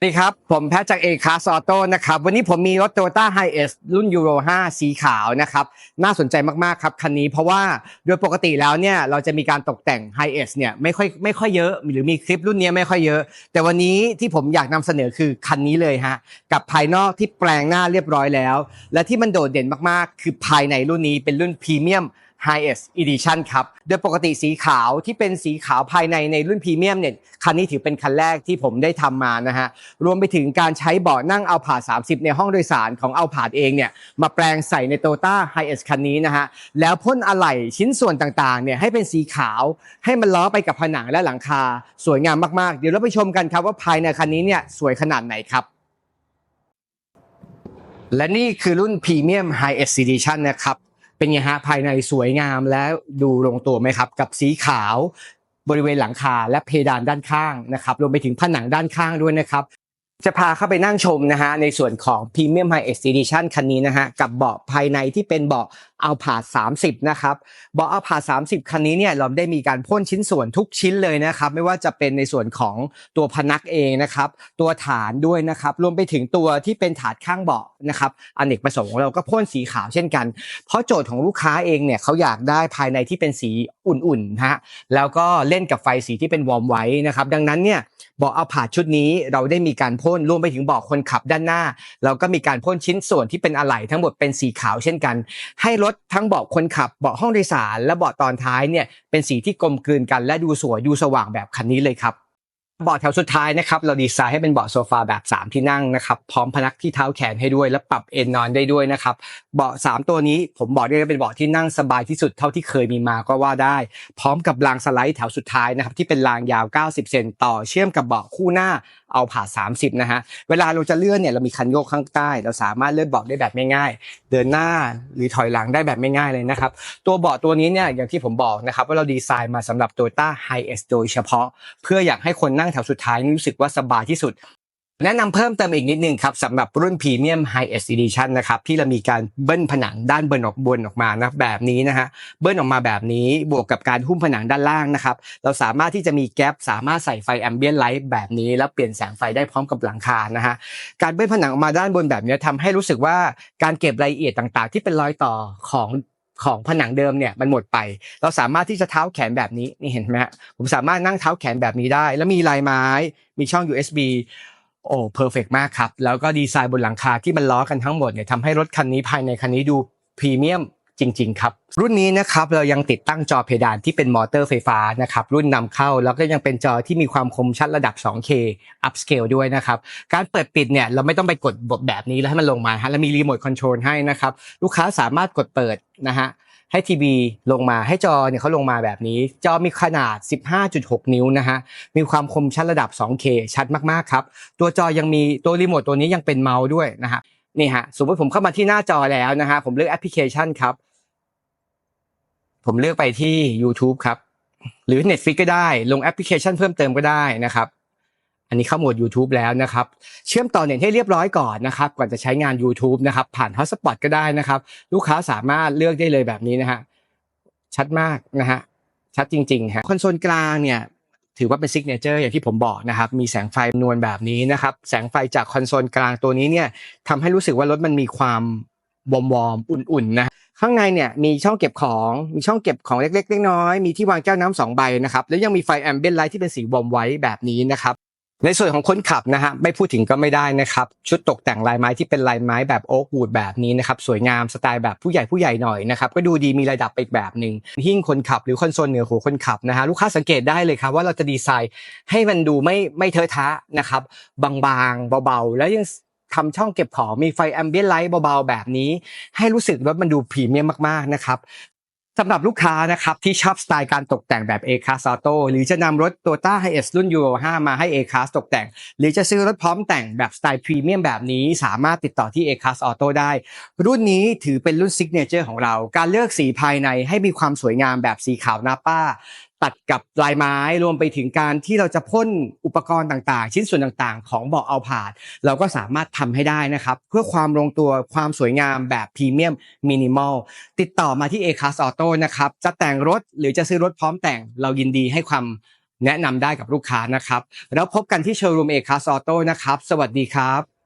สวัสดีครับ ผมแพทย์จากเอคาสออโต้นะครับ วันนี้ผมมีรถ Toyota h i เอสรุ่นยูโร5 สีขาวนะครับ น่าสนใจมาก ๆ ครับ คันนี้เพราะว่าโดยปกติแล้วเนี่ย เราจะมีการตกแต่ง h i เอสเนี่ยไม่ค่อยไม่ค่อยเยอะ หรือมีคลิปรุ่นนี้ไม่ค่อยเยอะ แต่วันนี้ที่ผมอยากนำเสนอคือคันนี้เลยฮะ กับภายนอกที่แปลงหน้าเรียบร้อยแล้ว และที่มันโดดเด่นมาก ๆ คือภายในรุ่นนี้เป็นรุ่นพรีเมียม Highest Edition ครับ โดยปกติสีขาวที่เป็นสีขาวภายในในรุ่นพรีเมียมเนี่ย คันนี้ถือเป็นคันแรกที่ผมได้ทำมานะฮะ รวมไปถึงการใช้เบาะนั่งเอาผาด30 ในห้องโดยสารของเอาผาดเองเนี่ย มาแปลงใส่ใน t o y ต้า Highest คันนี้นะฮะ แล้วพ่นอะไหล่ชิ้นส่วนต่างๆเนี่ยให้เป็นสีขาวให้มันล้อไปกับผนังและหลังคา สวยงามมากๆ เดี๋ยวเราไปชมกันครับว่าภายในคันนี้เนี่ยสวยขนาดไหนครับและนี่คือรุ่น Premium High End Edition นะครับ เป็นไงฮะภายในสวยงามและดูลงตัวไหมครับ กับสีขาวบริเวณหลังคาและเพดานด้านข้างนะครับรวมไปถึงผนังด้านข้างด้วยนะครับ จะพาเข้าไปนั่งชมนะฮะในส่วนของ Premium High End Edition คันนี้นะฮะกับเบาะภายในที่เป็นเบาะเอาผา30 นะครับ เบาะเอาผา30 คันนี้เนี่ยเราได้มีการพ่นชิ้นส่วนทุกชิ้นเลยนะครับ ไม่ว่าจะเป็นในส่วนของตัวพนักเองนะครับ ตัวฐานด้วยนะครับ รวมไปถึงตัวที่เป็นถาดข้างเบาะนะครับอเนกประสงค์ของเราก็พ่นสีขาวเช่นกัน เพราะโจทย์ของลูกค้าเองเนี่ยเขาอยากได้ภายในที่เป็นสีอุ่นๆนะฮะแล้วก็เล่นกับไฟสีที่เป็นวอร์มไว้นะครับ ดังนั้นเนี่ย บอกเอาผาดชุดนี้เราได้มีการพ่นรวมไปถึงบอกคนขับด้านหน้า เราก็มีการพ่นชิ้นส่วนที่เป็นอะไหล่ทั้งหมดเป็นสีขาวเช่นกัน ให้รถทั้งเบาะคนขับเบาะห้องโดยสาร และเบาะตอนท้ายเนี่ยเป็นสีที่กลมกลืนกันและดูสวยดูสว่างแบบคันนี้เลยครับ เบาะแถวสุดท้ายนะครับเราดีไซน์ให้เป็นเบาะโซฟาแบบ 3 ที่นั่งนะครับพร้อมพนักที่เท้าแขนให้ด้วยและปรับเอนนอนได้ด้วยนะครับเบาะ 3 ตัวนี้ผมบอกได้เลยเป็นเบาะที่นั่งสบายที่สุดเท่าที่เคยมีมาก็ว่าได้ พร้อมกับรางสไลด์แถวสุดท้ายนะครับที่เป็นรางยาว 90 เซนต่อเชื่อมกับเบาะคู่หน้า เอาผ่า 30 นะฮะ เวลาเราจะเลื่อนเนี่ยเรามีคันโยกข้างใต้ เราสามารถเลื่อนเบาะได้แบบง่ายๆ เดินหน้าหรือถอยหลังได้แบบง่ายๆเลยนะครับ ตัวเบาะตัวนี้เนี่ยอย่างที่ผมบอกนะครับว่าเราดีไซน์มาสำหรับ Toyota High S โดยเฉพาะ เพื่ออยากให้คนนั่งแถวสุดท้ายรู้สึกว่าสบายที่สุด แนะนำเพิ่มเติมอีกนิดนึงครับสำหรับรุ่น Premium High S Edition นะครับที่เรามีการเบิ้ลผนังด้านบนออกบนออกมานะแบบนี้นะฮะเบิ้ลออกมาแบบนี้บวกกับการหุ้มผนังด้านล่างนะครับเราสามารถที่จะมีแก๊ปสามารถใส่ไฟแอมเบียนไลท์แบบนี้ แล้วเปลี่ยนแสงไฟได้พร้อมกับหลังคานะฮะการเบิ้ลผนังออกมาด้านบนแบบนี้ทำให้รู้สึกว่าการเก็บรายละเอียดต่างๆ ที่เป็นรอยต่อของของผนังเดิมเนี่ยมันหมดไป เราสามารถที่จะเท้าแขนแบบนี้นี่เห็นไหมฮะผมสามารถนั่งเท้าแขนแบบนี้ได้ แล้วมีลายไม้มีช่อง USB โอ้เพอร์เฟกมากครับ แล้วก็ดีไซน์บนหลังคาที่มันล้อกันทั้งหมดเนี่ยทำให้รถคันนี้ภายในคันนี้ดูพรีเมียมจริง ๆ ครับ รุ่นนี้นะครับเรายังติดตั้งจอเพดานที่เป็นมอเตอร์ไฟฟ้านะครับรุ่นนำเข้าแล้วก็ยังเป็นจอที่มีความคมชัดระดับ 2K upscale ด้วยนะครับการเปิดปิดเนี่ยเราไม่ต้องไปกดบทแบบนี้แล้วให้มันลงมาฮะแล้วมีรีโมทคอนโทรลให้นะครับลูกค้าสามารถกดเปิดนะฮะ ให้ทีวีลงมาให้จอเนี่ยเขาลงมาแบบนี้ จอมีขนาด 15.6 นิ้วนะฮะมีความคมชัดระดับ 2K ชัดมากๆครับตัวจอยังมีตัวรีโมทตัวนี้ยังเป็นเมาส์ด้วยนะฮะนี่ฮะสมมติผมเข้ามาที่หน้าจอแล้วนะฮะผมเลือกแอปพลิเคชันครับ ผมเลือกไปที่ YouTube ครับ หรือ Netflix ก็ได้ ลงแอปพลิเคชันเพิ่มเติมก็ได้นะครับ อันนี้เข้าโหมด YouTube แล้วนะครับ เชื่อมต่อเน็ตให้เรียบร้อยก่อนนะครับ ก่อนจะใช้งาน YouTube นะครับ ผ่าน Hotspot ก็ได้นะครับ ลูกค้าสามารถเลือกได้เลยแบบนี้นะฮะ ชัดมากนะฮะ ชัดจริงๆฮะ คอนโซลกลางเนี่ย ถือว่าเป็นซิกเนเจอร์อย่างที่ผมบอกนะครับ มีแสงไฟนวลแบบนี้นะครับ แสงไฟจากคอนโซลกลางตัวนี้เนี่ยทำให้รู้สึกว่ารถมันมีความวอมวอมอุ่นๆนะข้างในเนี่ยมีช่องเก็บของมีช่องเก็บของเล็กๆน้อยๆมีที่วางแก้วน้ำสองใบนะครับแล้วยังมีไฟแอมเบียนไลท์ที่เป็นสีวอมไว้แบบนี้นะครับ ในส่วนของคนขับนะฮะไม่พูดถึงก็ไม่ได้นะครับ ชุดตกแต่งลายไม้ที่เป็นลายไม้แบบโอ๊กวูดแบบนี้นะครับสวยงามสไตล์แบบผู้ใหญ่ผู้ใหญ่หน่อยนะครับก็ดูดีมีระดับไปอีกแบบหนึ่งหิ้งคนขับหรือคอนโซลเหนือหัวคนขับนะฮะลูกค้าสังเกตได้เลยครับว่าเราจะดีไซน์ให้มันดูไม่ไม่เทอะทะนะครับบางๆเบาๆ แล้วยังทำช่องเก็บของมีไฟแอมเบียนไลท์เบาๆ แบบนี้ ให้รู้สึกรถมันดูพรีเมียมมากๆนะครับ สำหรับลูกค้านะครับที่ชอบสไตล์การตกแต่งแบบ A-Class Auto หรือจะนำรถ Toyota Hiace รุ่น Euro 5 มาให้ A-Class ตกแต่ง หรือจะซื้อรถพร้อมแต่งแบบสไตล์พรีเมียมแบบนี้ สามารถติดต่อที่ A-Class Auto ได้ รุ่นนี้ถือเป็นรุ่นซิกเนเจอร์ของเรา การเลือกสีภายในให้มีความสวยงามแบบสีขาวนาป้า ตัดกับลายไม้รวมไปถึงการที่เราจะพ่นอุปกรณ์ต่างๆ ชิ้นส่วนต่างๆ ของเบาะเอาผาด เราก็สามารถทำให้ได้นะครับ เพื่อความลงตัวความสวยงามแบบพรีเมียมมินิมอลติดต่อมาที่ A-Class Auto นะครับ จะแต่งรถหรือจะซื้อรถพร้อมแต่งเรายินดีให้ความแนะนำได้กับลูกค้านะครับ แล้วพบกันที่โชว์รูมเอคาสออโต้นะครับ สวัสดีครับ